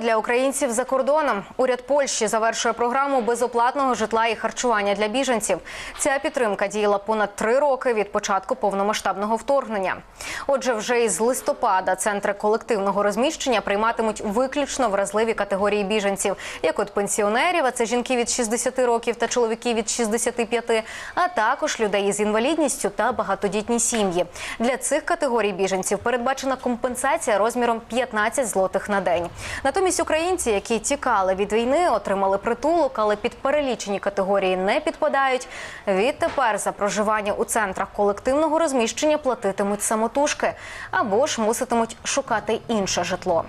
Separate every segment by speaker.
Speaker 1: Для українців за кордоном уряд Польщі завершує програму безоплатного житла і харчування для біженців. Ця підтримка діяла понад три роки від початку повномасштабного вторгнення. Отже, вже із листопада центри колективного розміщення прийматимуть виключно вразливі категорії біженців, як от пенсіонерів, а це жінки від 60 років та чоловіки від 65, а також людей із інвалідністю та багатодітні сім'ї. Для цих категорій біженців передбачена компенсація розміром 15 злотих на день. Натомість українці, які тікали від війни, отримали притулок, але під перелічені категорії не підпадають. Відтепер за проживання у центрах колективного розміщення платитимуть самотужки або ж муситимуть шукати інше житло.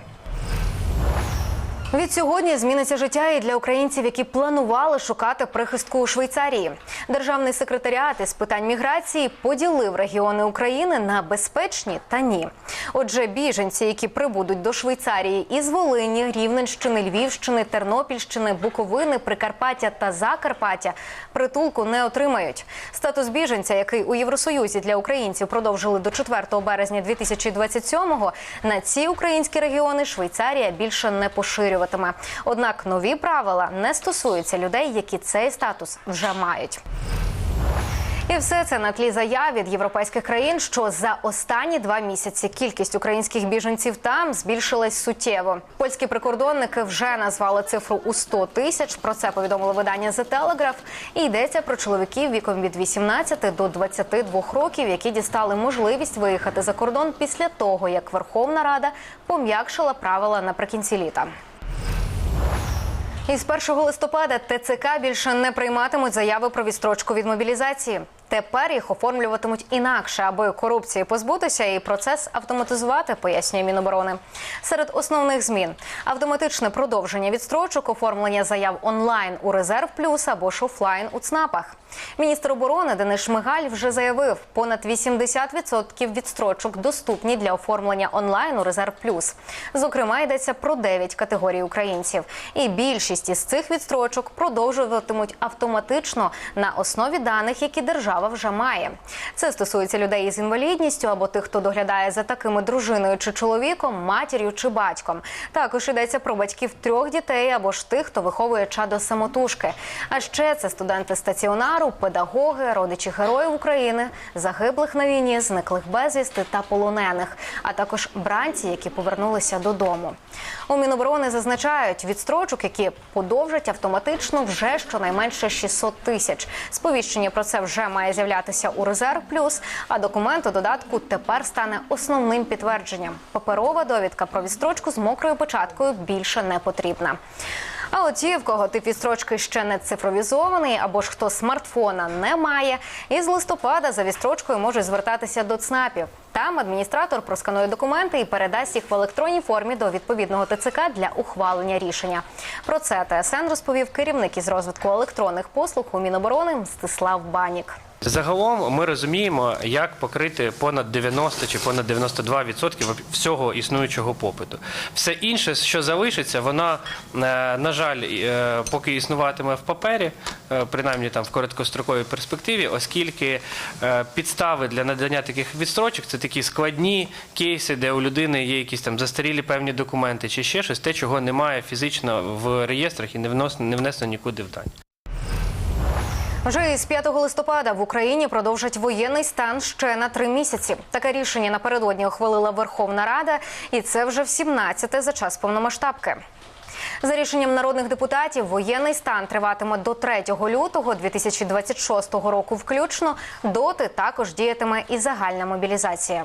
Speaker 1: Від сьогодні зміниться життя і для українців, які планували шукати прихистку у Швейцарії. Державний секретаріат із питань міграції поділив регіони України на безпечні та ні. Отже, біженці, які прибудуть до Швейцарії із Волині, Рівненщини, Львівщини, Тернопільщини, Буковини, Прикарпаття та Закарпаття, притулку не отримають. Статус біженця, який у Євросоюзі для українців продовжили до 4 березня 2027-го, на ці українські регіони Швейцарія більше не поширюватиме. Однак нові правила не стосуються людей, які цей статус вже мають. І все це на тлі заяв від європейських країн, що за останні два місяці кількість українських біженців там збільшилась суттєво. Польські прикордонники вже назвали цифру у 100 тисяч. Про це повідомило видання The Telegraph. І йдеться про чоловіків віком від 18 до 22 років, які дістали можливість виїхати за кордон після того, як Верховна Рада пом'якшила правила наприкінці літа. Із 1 листопада ТЦК більше не прийматимуть заяви про відстрочку від мобілізації. Тепер їх оформлюватимуть інакше, аби корупції позбутися і процес автоматизувати, пояснює Міноборони. Серед основних змін автоматичне продовження відстрочок, оформлення заяв онлайн у резерв плюс або ж офлайн у ЦНАПах. Міністр оборони Денис Шмигаль вже заявив, понад 80% відстрочок доступні для оформлення онлайн у резерв плюс. Зокрема, йдеться про 9 категорій українців, і більшість із цих відстрочок продовжуватимуть автоматично на основі даних, які держава вже має. Це стосується людей із інвалідністю або тих, хто доглядає за такими дружиною чи чоловіком, матір'ю чи батьком. Також йдеться про батьків трьох дітей або ж тих, хто виховує чадо самотужки. А ще це студенти стаціонару, педагоги, родичі героїв України, загиблих на війні, зниклих безвісти та полонених, а також бранці, які повернулися додому. У Міноборони зазначають відстрочок, які подовжать автоматично вже щонайменше 600 тисяч. Сповіщення про це вже має з'являтися у резерв плюс. А документ у додатку тепер стане основним підтвердженням. Паперова довідка про відстрочку з мокрою початкою більше не потрібна. А от ті, в кого тип відстрочки ще не цифровізований, або ж хто смартфона не має, із листопада за відстрочкою можуть звертатися до ЦНАПів. Там адміністратор просканує документи і передасть їх в електронній формі до відповідного ТЦК для ухвалення рішення. Про це ТСН розповів керівник із розвитку електронних послуг у Міноборони Мстислав Банік.
Speaker 2: Загалом ми розуміємо, як покрити понад 90 чи понад 92% всього існуючого попиту. Все інше, що залишиться, воно, е, на жаль, е, поки існуватиме в папері, е, принаймні там в короткостроковій перспективі, оскільки підстави для надання таких відстрочок це такі складні кейси, де у людини є якісь там застарілі певні документи чи ще щось, те, чого немає фізично в реєстрах і не внесено нікуди в дані.
Speaker 1: Вже із 5 листопада в Україні продовжать воєнний стан ще на три місяці. Таке рішення напередодні ухвалила Верховна Рада, і це вже в 17-те за час повномасштабки. За рішенням народних депутатів, воєнний стан триватиме до 3 лютого 2026 року включно. Доти також діятиме і загальна мобілізація.